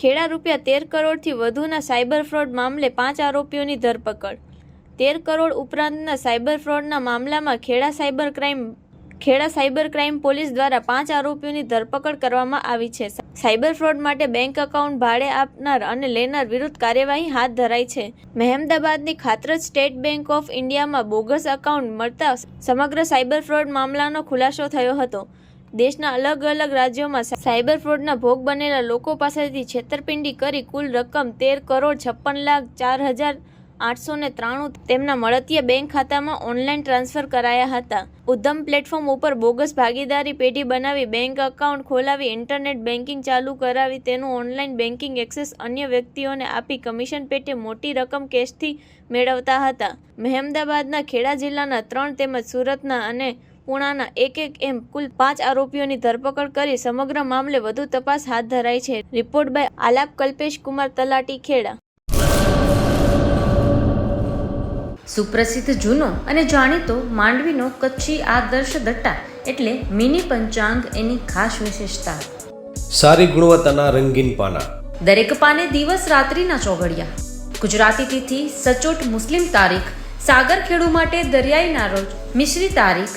ખેડા રૂપિયા તેર કરોડથી વધુના સાયબર ફ્રોડ મામલે પાંચ આરોપીઓની ધરપકડ. તેર કરોડ ઉપરાંતના સાયબર ફ્રોડના મામલામાં Kheda cyber crime, Kheda cyber crime police દ્વારા પાંચ આરોપીઓની ધરપકડ કરવામાં આવી છે. સાયબર ફ્રોડ માટે બેંક એકાઉન્ટ ભાડે આપનાર અને લેનાર વિરુદ્ધ કાર્યવાહી હાથ ધરાઈ છે. મહેમદાબાદની ખાતરજ સ્ટેટ બેંક ઓફ ઇન્ડિયામાં બોગસ એકાઉન્ટ મળતા સમગ્ર સાયબર ફ્રોડ મામલાનો ખુલાસો થયો હતો. દેશના અલગ અલગ રાજ્યોમાં સાયબર ફ્રોડના ભોગ બનેલા લોકો પાસેથી છેતરપિંડી કરી કુલ રકમ તેર કરોડ છપ્પન લાખ ચાર હજાર આઠસો ને ત્રાણું તેમના મળતીય બેંક ખાતામાં ઓનલાઈન ટ્રાન્સફર કરાયા હતા. ઉદ્ધમ પ્લેટફોર્મ ઉપર બોગસ ભાગીદારી પેઢી બનાવી બેંક એકાઉન્ટ ખોલાવી ઇન્ટરનેટ બેન્કિંગ ચાલુ કરાવી તેનું ઓનલાઈન બેન્કિંગ એક્સેસ અન્ય વ્યક્તિઓને આપી કમિશન પેટે મોટી રકમ કેશથી મેળવતા હતા. મહેમદાબાદના ખેડા જિલ્લાના ત્રણ તેમજ સુરતના અને પુણાના એક એક એમ કુલ પાંચ આરોપીઓની ધરપકડ કરી સમગ્ર મામલે વધુ તપાસ હાથ ધરાઈ છે. Report by Alap Kalpesh Kumar Talati Kheda. સુપ્રસિદ્ધ જૂનો અને જાણીતો માંડવીનો કચ્છી આદર્શ દટ્ટા એટલે મિની પંચાંગ એની ખાસ વિશેષતા. સારી ગુણવત્તાના રંગીન પાના. દરેક પાને દિવસ રાત્રિના ચોઘડિયા. ગુજરાતી તિથિ સચોટ મુસ્લિમ તારીખ સાગર ખેડુ માટે દરિયાઈના રોજ મિશ્રી તારીખ